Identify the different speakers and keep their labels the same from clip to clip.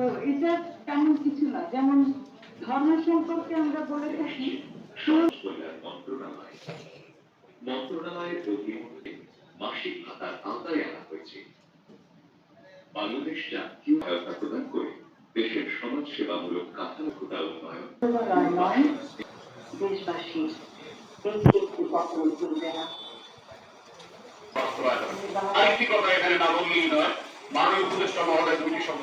Speaker 1: তো এটা তেমন কিছু না। যেমন ধর্ম সম্পর্কে আমরা বলে থাকি
Speaker 2: মন্ত্রণালয়ের অধীন মাসিক ভাতার আওতায় আনা হয়েছে। বাংলাদেশ জাতীয় সহায়তা প্রদান করে দেশের সমাজ সেবামূলক কাঠামোগত উন্নয়ন।
Speaker 1: নয় নয় দেশবাসী
Speaker 3: আরেকটি কথা এখানে না বললেই নয় মাননীয় উপদেষ্টা মহোদয় দুটি শব্দ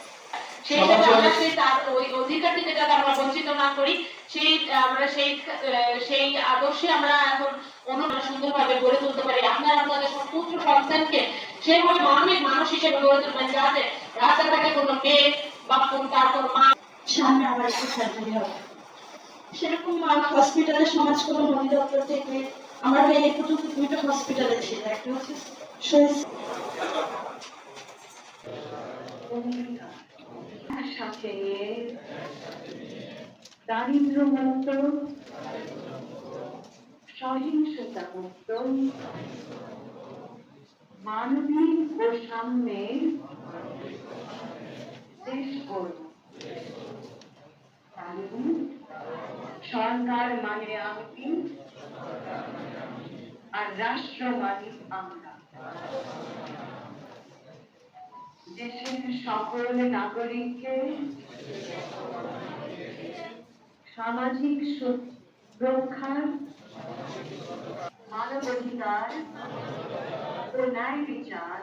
Speaker 3: সেই
Speaker 4: সাথে আমরা সেই তার ওই অধিকার থেকে যাতে আমরা বঞ্চিত না করি সেই আমরা সেই সেই আদর্শে আমরা এখন অনুমান সুন্দরভাবে গড়ে তুলতে পারি। আপনারা আপনাদের পুত্র সন্তানকে সেইভাবে মানবিক মানুষ হিসেবে গড়ে তুলবেন যাতে রাস্তাঘাটে কোনো মেয়ে বা কোন তার কোনো মা
Speaker 5: সামনে আমার একটা সার্জারি হবে সেরকম হসপিটালে সমাজ কল্যাণ অধিদপ্তর থেকে আমার মেয়ে এই পর্যন্ত দুইটা হসপিটালে ছিল একটা হচ্ছে
Speaker 1: সাথে দারিদ্র মুক্ত সহিংসতা মুক্ত মানবিক ও সাম্যের দেশ কারণ সরকার মানে আমি আর রাষ্ট্র মানে আমরা। দেশের সকল নাগরিককে সামাজিক সুরক্ষার মানবাধিকার ও ন্যায় বিচার